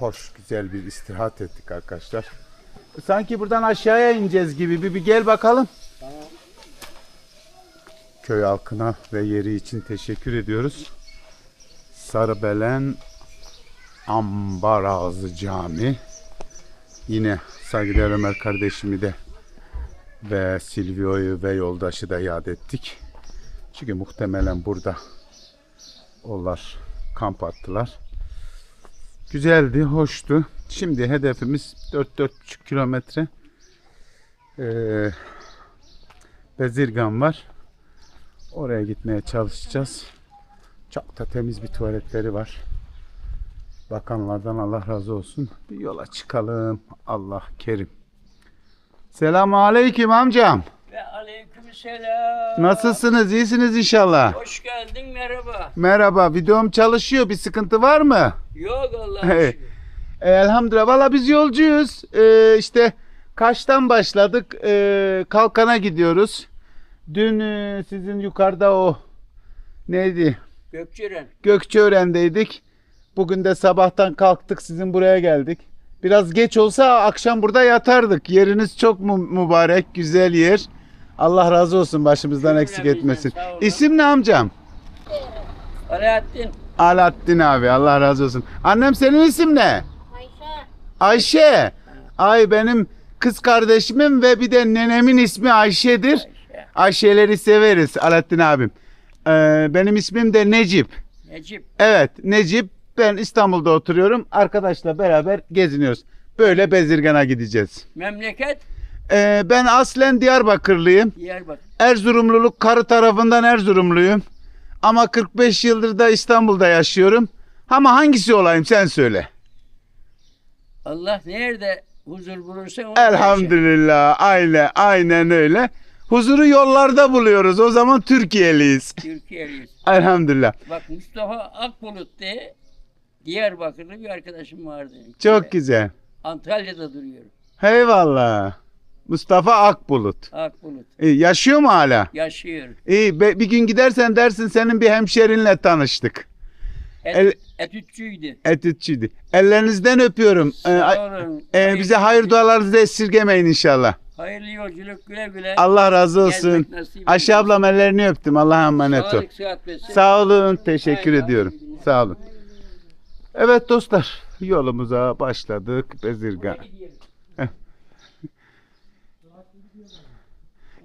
hoş, güzel bir istirahat ettik arkadaşlar. Sanki buradan aşağıya ineceğiz gibi. Bir, bir gel bakalım. Köy halkına ve yeri için teşekkür ediyoruz. Sarıbelen Ambarazı Cami. Yine saygıdeğer Ömer kardeşimi de ve Silvio'yu ve yoldaşı da yad ettik. Çünkü muhtemelen burada onlar kamp attılar. Güzeldi, hoştu. Şimdi hedefimiz 4-4,5 kilometre. Ee, Bezirgan var. Oraya gitmeye çalışacağız. Çok da temiz bir tuvaletleri var. Bakanlardan Allah razı olsun. Bir yola çıkalım. Allah kerim. Selamun aleyküm amcam. Aleykümselam. Nasılsınız? İyisiniz inşallah. Hoş geldin merhaba. Merhaba. Videom çalışıyor. Bir sıkıntı var mı? Yok Allah'a şükür. E, elhamdülillah. Valla biz yolcuyuz. E, işte Kaş'tan başladık. E, Kalkan'a gidiyoruz. Dün e, sizin yukarıda o neydi? Gökçeren. Gökçeören'deydik. Bugün de sabahtan kalktık sizin buraya geldik. Biraz geç olsa akşam burada yatardık. Yeriniz çok mu- mübarek, güzel yer. Allah razı olsun başımızdan eksik etmesin. İsim ne amcam? Alaaddin. Alaaddin abi Allah razı olsun. Annem senin isim ne? Ayşe. Ayşe. Ay benim kız kardeşimin ve bir de nenemin ismi Ayşe'dir. Ayşe. Ayşeleri severiz Alaaddin abim. Ee, benim ismim de Necip. Necip. Evet Necip ben İstanbul'da oturuyorum. Arkadaşla beraber geziniyoruz. Böyle Bezirgan'a gideceğiz. Memleket Ee, ben aslen Diyarbakırlıyım. Diyarbakır. Erzurumluluk karı tarafından Erzurumluyum. Ama 45 yıldır da İstanbul'da yaşıyorum. Ama hangisi olayım sen söyle. Allah nerede huzur bulursa onu. Elhamdülillah. Aynen, aynen öyle. Huzuru yollarda buluyoruz. O zaman Türkiye'liyiz. Türkiye'liyiz. Elhamdülillah. Bak Mustafa Akbulut diye Diyarbakırlı bir arkadaşım vardı. Çok güzel. Antalya'da duruyorum. Eyvallah. Mustafa Akbulut. Akbulut. İyi, yaşıyor mu hala? Yaşıyor. İyi be- bir gün gidersen dersin senin bir hemşerinle tanıştık. Et, El- etütçüydü. Etütçüydü. Ellerinizden öpüyorum. Ee, Sağ olun. e, bize hayır dualarınızı esirgemeyin inşallah. Hayırlı yolculuk güle güle. Allah razı olsun. Gezmek nasip Ayşe ablam ellerini öptüm. Allah'a emanet ol. Sağlık sıhhat versin. Sağ olun. Teşekkür Haydi, ediyorum. Sağ olun. Evet dostlar. Yolumuza başladık. Bezirgan.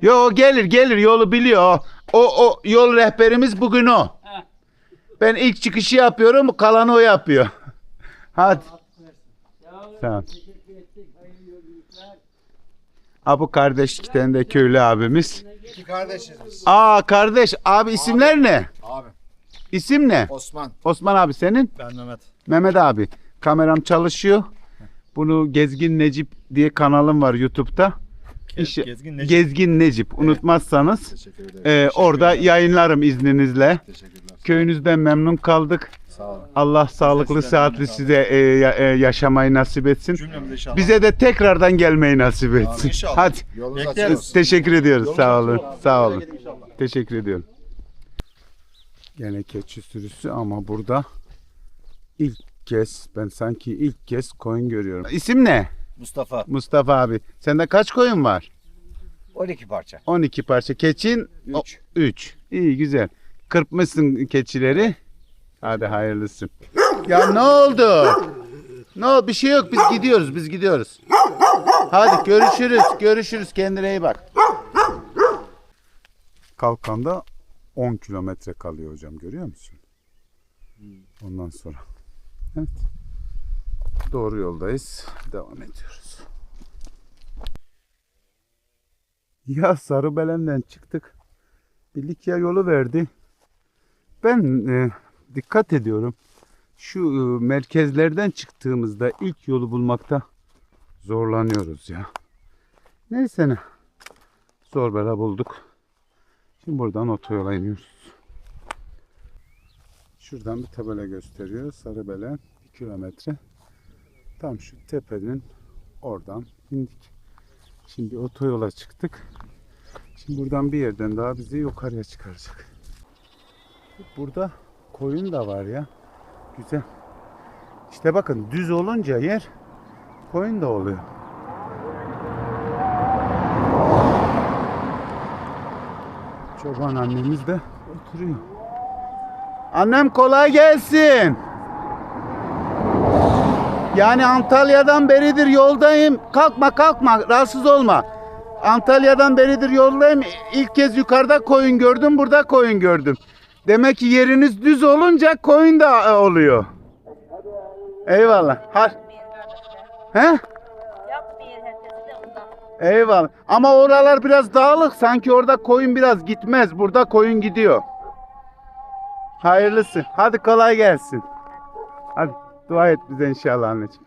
Yo gelir gelir yolu biliyor. O, o yol rehberimiz bugün o. Ben ilk çıkışı yapıyorum, kalanı o yapıyor. Hadi. Tamam. Teşekkür ettik. Hayırlı yolculuklar. Ha bu kardeşlikten de köylü abimiz. İki kardeşiz biz. Aa kardeş, abi isimler ne? Abi. İsim ne? Osman. Osman abi senin? Ben Mehmet. Mehmet abi. Kameram çalışıyor. Bunu Gezgin Necip diye kanalım var YouTube'da. Gezgin Necip. Gezgin Necip. Unutmazsanız Teşekkür ederim. e, Teşekkür orada ederim. yayınlarım izninizle. Teşekkürler. Köyünüzden memnun kaldık. Sağ olun. Allah sağlıklı sizden memnun size e, ya- e, yaşamayı nasip etsin. Cümlemize inşallah. Bize de tekrardan gelmeyi nasip etsin. inşallah. Hadi. Yolunuz açık Te- olsun. Teşekkür ediyoruz. Yolunuz Sağ olun. Sağ olun. Teşekkür ediyorum. Gene keçi sürüsü ama burada ilk kez ben sanki ilk kez koyun görüyorum. İsim ne? Mustafa. Mustafa abi. Sende kaç koyun var? 12 parça. 12 parça. Keçin 3. 3. İyi güzel. Kırpmışsın keçileri. Hadi hayırlısı. Ya ne oldu? Ne oldu? Bir şey yok. Biz gidiyoruz. Biz gidiyoruz. Hadi görüşürüz. Görüşürüz. Kendine iyi bak. Kalkanda 10 kilometre kalıyor hocam. Görüyor musun? Ondan sonra. Evet. Doğru yoldayız. Devam ediyoruz. Ya Sarıbelen'den çıktık. Bir Likya yolu verdi. Ben e, dikkat ediyorum. Şu e, merkezlerden çıktığımızda ilk yolu bulmakta zorlanıyoruz ya. Neyse ne. Zor bela bulduk. Şimdi buradan otoyola iniyoruz. Şuradan bir tabela gösteriyor. Sarıbelen 1 kilometre. Tam şu tepenin oradan indik. Şimdi otoyola çıktık. Şimdi buradan bir yerden daha bizi yukarıya çıkaracak. Burada koyun da var ya. Güzel. İşte bakın düz olunca yer koyun da oluyor. Çoban annemiz de oturuyor. Annem kolay gelsin. Yani Antalya'dan beridir yoldayım. Kalkma kalkma rahatsız olma. Antalya'dan beridir yoldayım. İlk kez yukarıda koyun gördüm, burada koyun gördüm. Demek ki yeriniz düz olunca koyun da e, oluyor. Eyvallah. Ha. He? Eyvallah. Ama oralar biraz dağlık. Sanki orada koyun biraz gitmez. Burada koyun gidiyor. Hayırlısı. Hadi kolay gelsin. Hadi dua et bize inşallah anneciğim.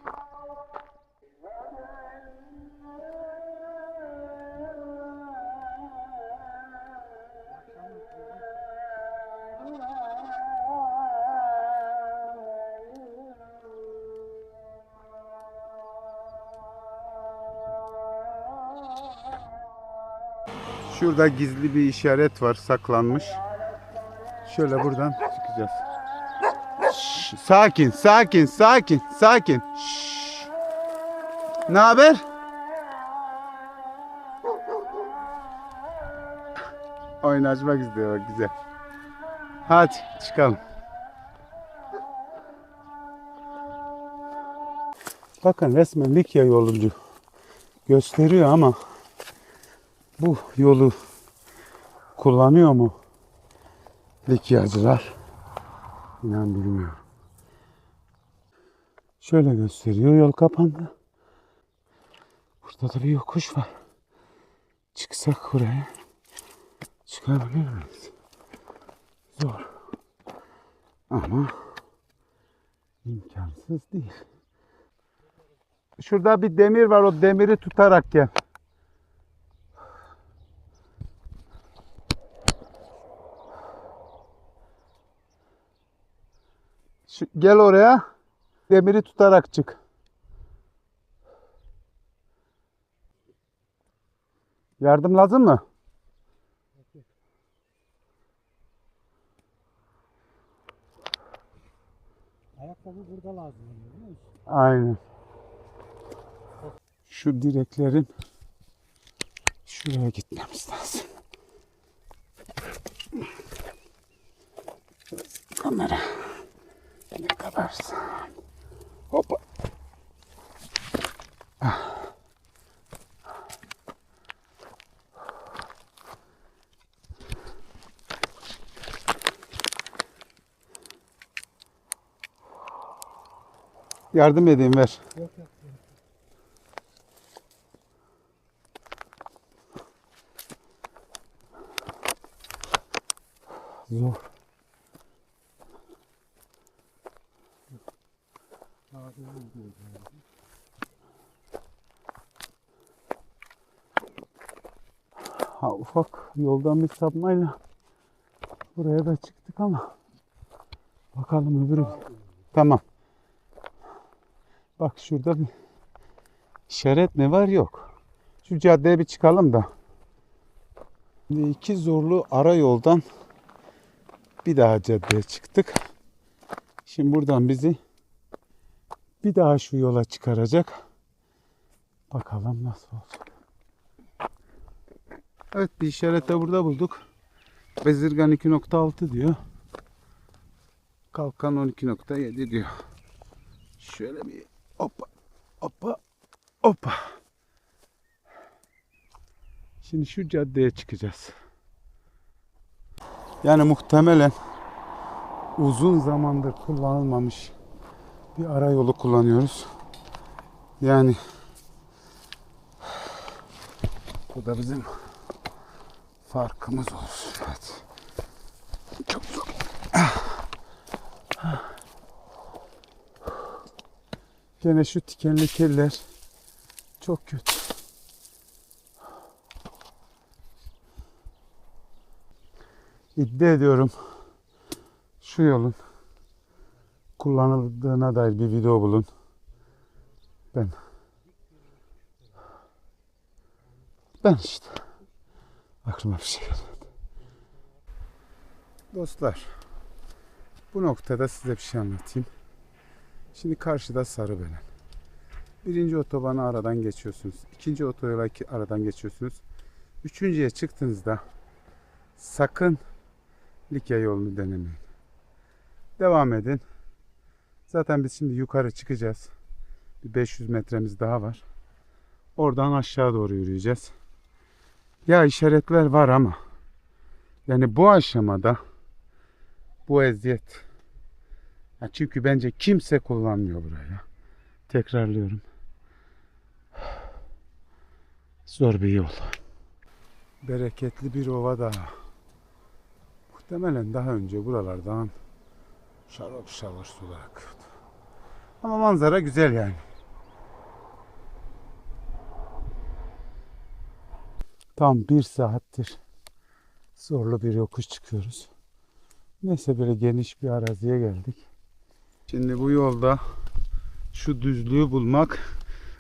Şurada gizli bir işaret var saklanmış. Şöyle buradan çıkacağız. Sakin, sakin, sakin, sakin. Şş. Ne haber? Oyun açmak istiyor bak güzel. Hadi çıkalım. Bakın resmen Likya yoluncu gösteriyor ama bu yolu kullanıyor mu Likyacılar? İnan bilmiyorum. Şöyle gösteriyor yol kapandı. Burada da bir yokuş var. Çıksak buraya çıkabilir miyiz? Zor. Ama imkansız değil. Şurada bir demir var. O demiri tutarak gel. Şu, gel oraya. Demiri tutarak çık. Yardım lazım mı? Ayakkabı burada lazım değil mi? Aynen. Şu direklerin şuraya gitmemiz lazım. Kamera ne kadarsa. Hoppa. Yardım edeyim ver. Yok yok. Zor. Ha, ufak yoldan bir sapmayla buraya da çıktık ama bakalım öbürü. Tamam. Bak şurada bir işaret ne var yok. Şu caddeye bir çıkalım da. Şimdi iki zorlu ara yoldan bir daha caddeye çıktık. Şimdi buradan bizi bir daha şu yola çıkaracak. Bakalım nasıl olacak. Evet bir işaret de burada bulduk. Bezirgan 2.6 diyor. Kalkan 12.7 diyor. Şöyle bir hoppa hoppa hoppa. Şimdi şu caddeye çıkacağız. Yani muhtemelen uzun zamandır kullanılmamış bir ara yolu kullanıyoruz. Yani bu da bizim farkımız olur. Evet. Çok zor. Gene şu tikenli keller çok kötü. İddia ediyorum şu yolun kullanıldığına dair bir video bulun. Ben ben işte aklıma bir şey gelmedi. Dostlar bu noktada size bir şey anlatayım. Şimdi karşıda Sarıbelen. Birinci otobanı aradan geçiyorsunuz. İkinci otoyola aradan geçiyorsunuz. Üçüncüye çıktığınızda sakın Likya yolunu denemeyin. Devam edin. Zaten biz şimdi yukarı çıkacağız. Bir 500 metremiz daha var. Oradan aşağı doğru yürüyeceğiz. Ya işaretler var ama yani bu aşamada bu eziyet. Ya çünkü bence kimse kullanmıyor buraya. Tekrarlıyorum. Zor bir yol. Bereketli bir ova daha. Muhtemelen daha önce buralardan şarap şarap sular akıyordu. Ama manzara güzel yani. Tam bir saattir zorlu bir yokuş çıkıyoruz. Neyse böyle geniş bir araziye geldik. Şimdi bu yolda şu düzlüğü bulmak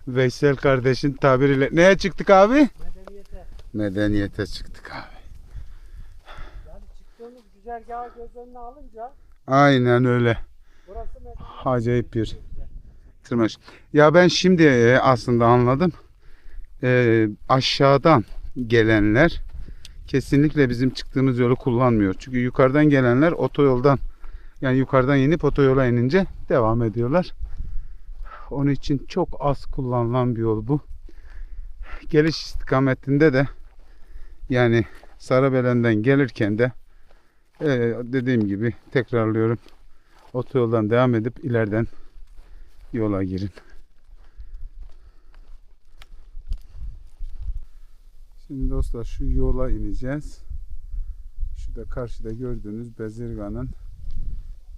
Veysel kardeşin tabiriyle neye çıktık abi? Medeniyete. Medeniyete çıktık abi. Yani çıktığımız güzergahı göz önüne alınca Aynen öyle. Acayip bir tırmanış. Ya ben şimdi e, aslında anladım. E, aşağıdan gelenler kesinlikle bizim çıktığımız yolu kullanmıyor. Çünkü yukarıdan gelenler otoyoldan yani yukarıdan inip otoyola inince devam ediyorlar. Onun için çok az kullanılan bir yol bu. Geliş istikametinde de yani Sarıbelen'den gelirken de e, dediğim gibi tekrarlıyorum otoyoldan devam edip ileriden yola girin. Şimdi dostlar şu yola ineceğiz. Şurada karşıda gördüğünüz bezirganın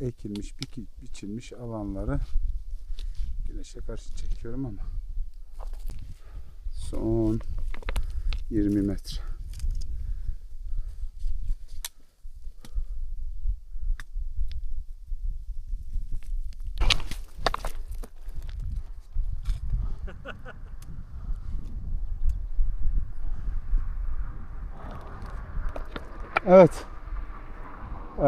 ekilmiş, biçilmiş alanları. Güneşe karşı çekiyorum ama son 20 metre. Evet. Ee,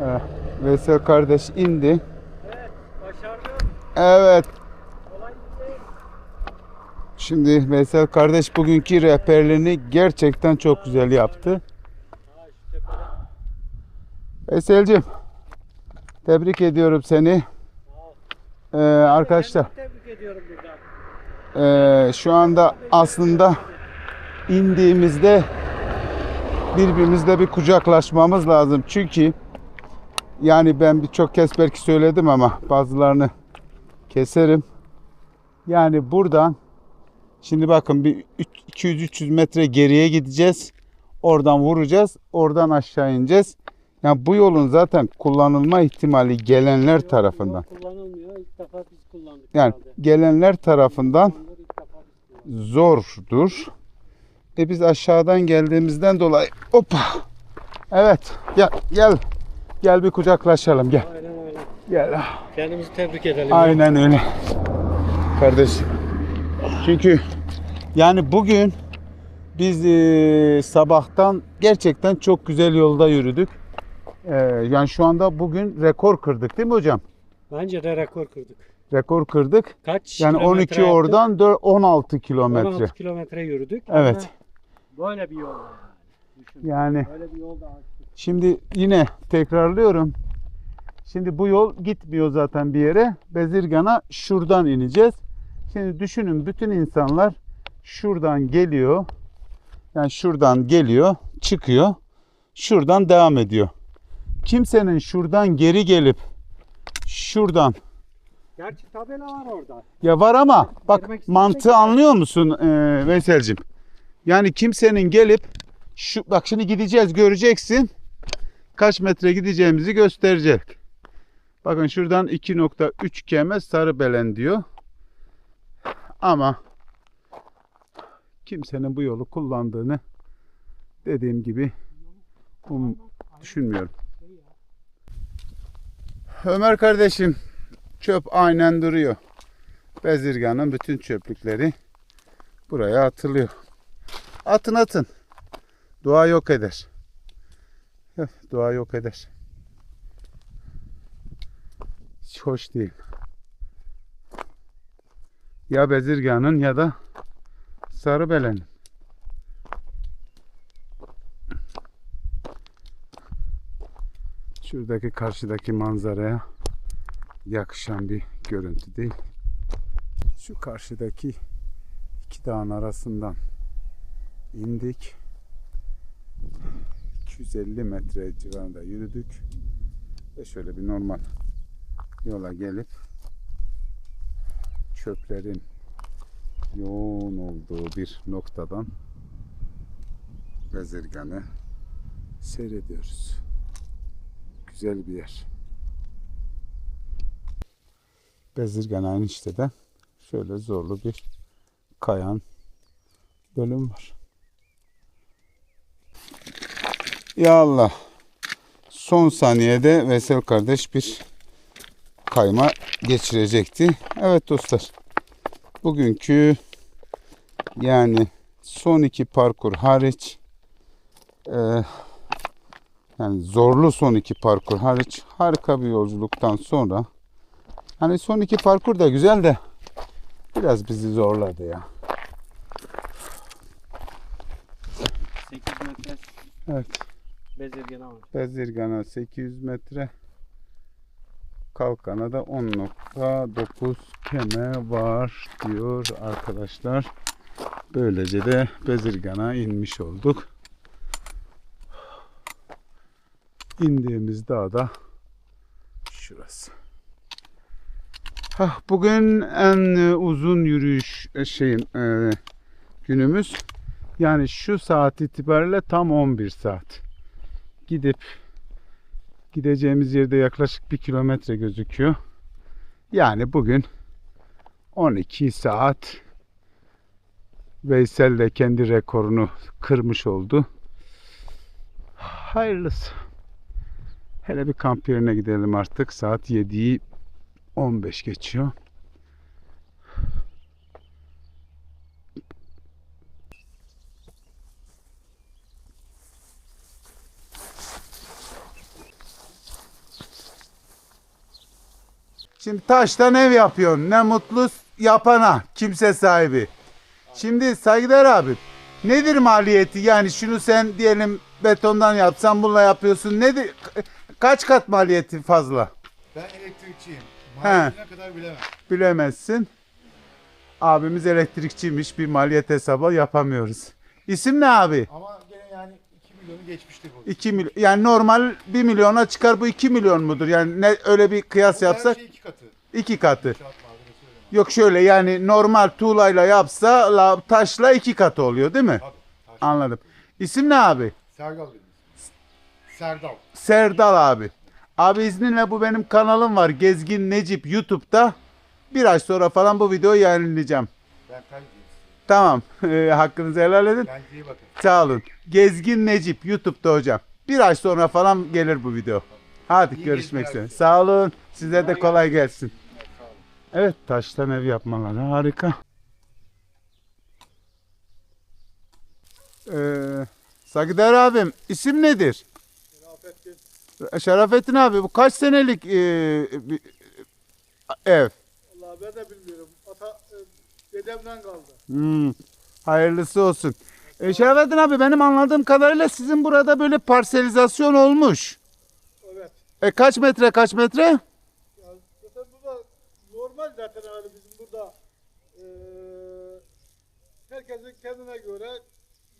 ee, Veysel kardeş indi. Evet. Kolay değil. Şimdi Veysel kardeş bugünkü rehberliğini gerçekten çok güzel yaptı. Veysel'cim tebrik ediyorum seni. Ee, arkadaşlar tebrik ediyorum buradan. Ee, şu anda aslında indiğimizde birbirimizle bir kucaklaşmamız lazım. Çünkü yani ben birçok kez belki söyledim ama bazılarını keserim. Yani buradan şimdi bakın bir üç- 200-300 metre geriye gideceğiz. Oradan vuracağız. Oradan aşağı ineceğiz. Yani bu yolun zaten kullanılma ihtimali gelenler tarafından. Kullanılmıyor. İlk defa biz. Yani gelenler tarafından zordur. E biz aşağıdan geldiğimizden dolayı hoppa. Evet gel gel. Gel bir kucaklaşalım gel. Aynen öyle. Gel. Kendimizi tebrik edelim. Aynen öyle. Kardeşim. Çünkü yani bugün biz e, sabahtan gerçekten çok güzel yolda yürüdük. E, yani şu anda bugün rekor kırdık değil mi hocam? Bence de rekor kırdık. Rekor kırdık. Kaç Yani kilometre 12 yaptık? oradan dö- 16 kilometre. 16 kilometre yürüdük. Evet. Böyle bir yol yani. Düşün. Yani Böyle bir yol da. Şimdi yine tekrarlıyorum. Şimdi bu yol gitmiyor zaten bir yere. Bezirgan'a şuradan ineceğiz. Şimdi düşünün bütün insanlar şuradan geliyor. Yani şuradan geliyor, çıkıyor. Şuradan devam ediyor. Kimsenin şuradan geri gelip şuradan Gerçi tabela var orada. ya var ama bak istediğim mantığı anlıyor musun e, Veysel'cim? Yani kimsenin gelip şu bak şimdi gideceğiz göreceksin. Kaç metre gideceğimizi gösterecek. Bakın şuradan 2.3 km Sarıbelen diyor. Ama kimsenin bu yolu kullandığını dediğim gibi um, düşünmüyorum. Ömer kardeşim çöp aynen duruyor. Bezirganın bütün çöplükleri buraya atılıyor. Atın atın. Doğa yok eder. Doğa yok eder. hiç hoş değil. Ya Bezirgan'ın ya da Sarıbelen'in. Şuradaki karşıdaki manzaraya yakışan bir görüntü değil. Şu karşıdaki iki dağın arasından indik. 250 metre civarında yürüdük. Ve şöyle bir normal yola gelip çöplerin yoğun olduğu bir noktadan Bezirgan'ı seyrediyoruz. Güzel bir yer. Bezirgan enişteden şöyle zorlu bir kayan bölüm var. Ya Allah. Son saniyede Vesel kardeş bir kayma geçirecekti. Evet dostlar. Bugünkü yani son iki parkur hariç e, yani zorlu son iki parkur hariç harika bir yolculuktan sonra hani son iki parkur da güzel de biraz bizi zorladı ya. 8 metre Evet. bezirgen ama. Bezirgan'a 800 metre. Kalkan'a da 10.9 keme var diyor arkadaşlar. Böylece de Bezirgan'a inmiş olduk. İndiğimiz dağda şurası. Hah, bugün en e, uzun yürüyüş e, şeyin e, günümüz. Yani şu saat itibariyle tam 11 saat gidip gideceğimiz yerde yaklaşık bir kilometre gözüküyor. Yani bugün 12 saat Veysel de kendi rekorunu kırmış oldu. Hayırlısı. Hele bir kamp yerine gidelim artık. Saat 7'yi 15 geçiyor. Şimdi taştan ev yapıyorsun. Ne mutlu yapana, kimse sahibi. Şimdi saygıdeğer abi, nedir maliyeti? Yani şunu sen diyelim betondan yapsan bununla yapıyorsun. Nedir? Kaç kat maliyeti fazla? Elektrikçiyim. Maliyetine kadar bilemem. Bilemezsin. Abimiz elektrikçiymiş. Bir maliyet hesabı yapamıyoruz. İsim ne abi? Ama gene yani 2 milyonu geçmiştir bu. 2 milyon. Yani normal 1 milyona çıkar bu 2 milyon mudur? Yani ne öyle bir kıyas Her yapsak şey iki katı. iki katı. Kağıt. Yok şöyle yani normal tuğlayla yapsa la, taşla iki katı oluyor değil mi? Tabii. taş. Anladım. İsim ne abi? Serdal benim. Serdal. Serdal abi. Abi izninle bu benim kanalım var. Gezgin Necip YouTube'da. Bir ay sonra falan bu videoyu yayınlayacağım. Ben kaybedeyim. Tamam. Ee, hakkınızı helal edin. Kendinize iyi bakın. Sağ olun. Gezgin Necip YouTube'da hocam. Bir ay sonra falan gelir bu video. Hadi İyi görüşmek üzere. Sağ olun. Size de kolay gelsin. Evet taştan ev yapmaları harika. Ee, Sagider abim isim nedir? Şerafettin. Abi bu kaç senelik e, bir- ev? Vallahi ben de bilmiyorum. Ata e, dedemden kaldı. Hmm, hayırlısı olsun. E, Şerafettin abi benim anladığım kadarıyla sizin burada böyle parselizasyon olmuş. Evet. E kaç metre kaç metre? Yani zaten bu da normal zaten öyle bizim burada e, herkesin kendine göre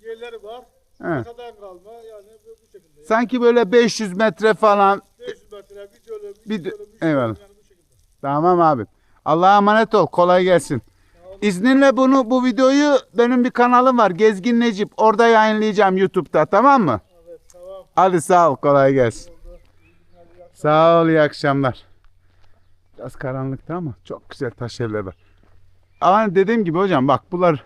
yerleri var. Evet. Atadan kalma yani bu, bu şekilde. Sanki böyle 500 metre falan. 500 metre bir dönüm, Bir iki dö- dönüm, üç eyvallah. dönüm yani bu şekilde. Tamam abi. Allah'a emanet ol. Kolay gelsin. İzninle bunu bu videoyu benim bir kanalım var. Gezgin Necip. Orada yayınlayacağım YouTube'da. Tamam mı? Evet tamam. Hadi sağ ol. Kolay gelsin. Sağ ol. iyi akşamlar. Biraz karanlıkta ama çok güzel taş evler var. Ama dediğim gibi hocam bak bunlar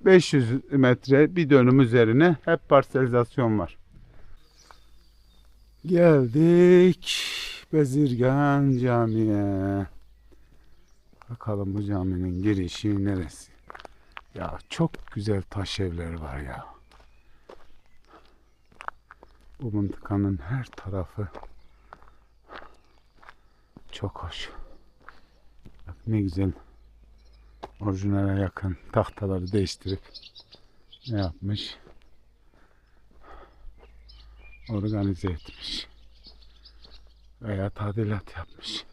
500 metre bir dönüm üzerine hep parselizasyon var. Geldik Bezirgan Camii'ye. Bakalım bu caminin girişi neresi? Ya çok güzel taş evler var ya. Bu mıntıkanın her tarafı çok hoş. Bak ne güzel. Orijinale yakın tahtaları değiştirip ne yapmış? Organize etmiş. Veya tadilat yapmış.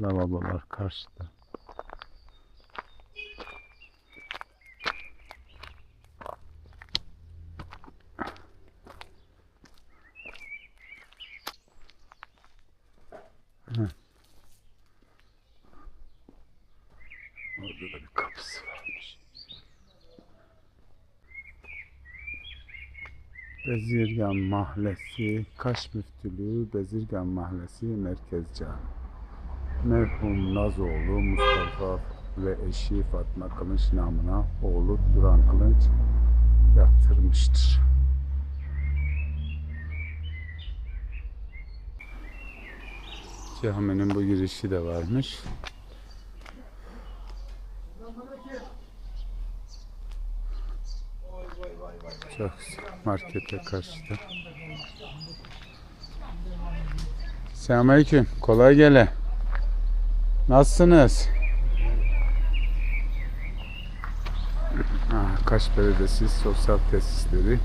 Lavabolar karşıda. Orada da bir kapısı varmış. Bezirgan Mahallesi, Kaş Müftülüğü, Bezirgan Mahallesi, Merkez Cami. Merhum Nazoğlu Mustafa ve eşi Fatma Kılınç namına oğlu Duran Kılınç yaptırmıştır. Caminin bu girişi de varmış. Çok. Markete karşıda. Selamünaleyküm. Kolay gele. Nasılsınız? Ha, Kaş Belediyesi Sosyal Tesisleri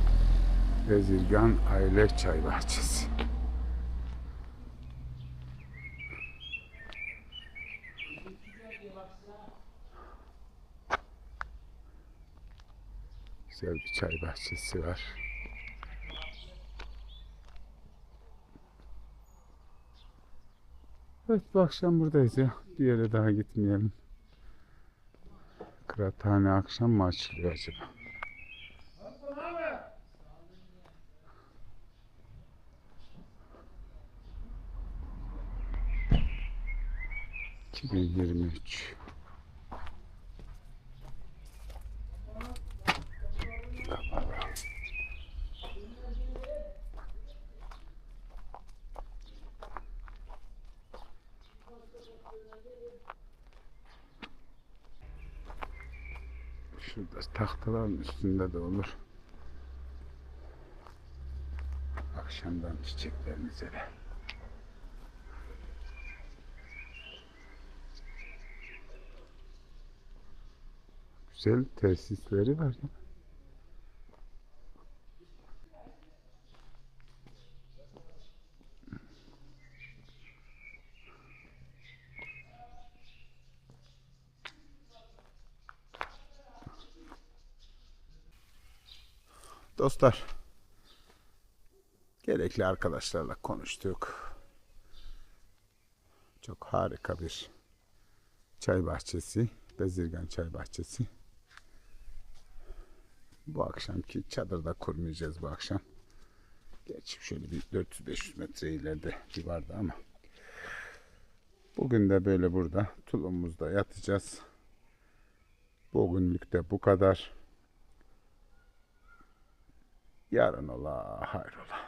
Bezirgan Aile Çay Bahçesi. Güzel bir çay bahçesi var. Evet bu akşam buradayız ya. Bir yere daha gitmeyelim. Kıraathane akşam mı açılıyor acaba? ...2023. Şurada tahtaların üstünde de olur. Akşamdan çiçeklerimize de. Güzel tesisleri var ya. Dostlar, gerekli arkadaşlarla konuştuk. Çok harika bir çay bahçesi, Bezirgan Çay Bahçesi. Bu akşamki çadırda kurmayacağız bu akşam. Geç şöyle bir 400-500 metre ileride civarda ama. Bugün de böyle burada tulumumuzda yatacağız. Bugünlük de bu kadar. Yarın Allah hayrollah.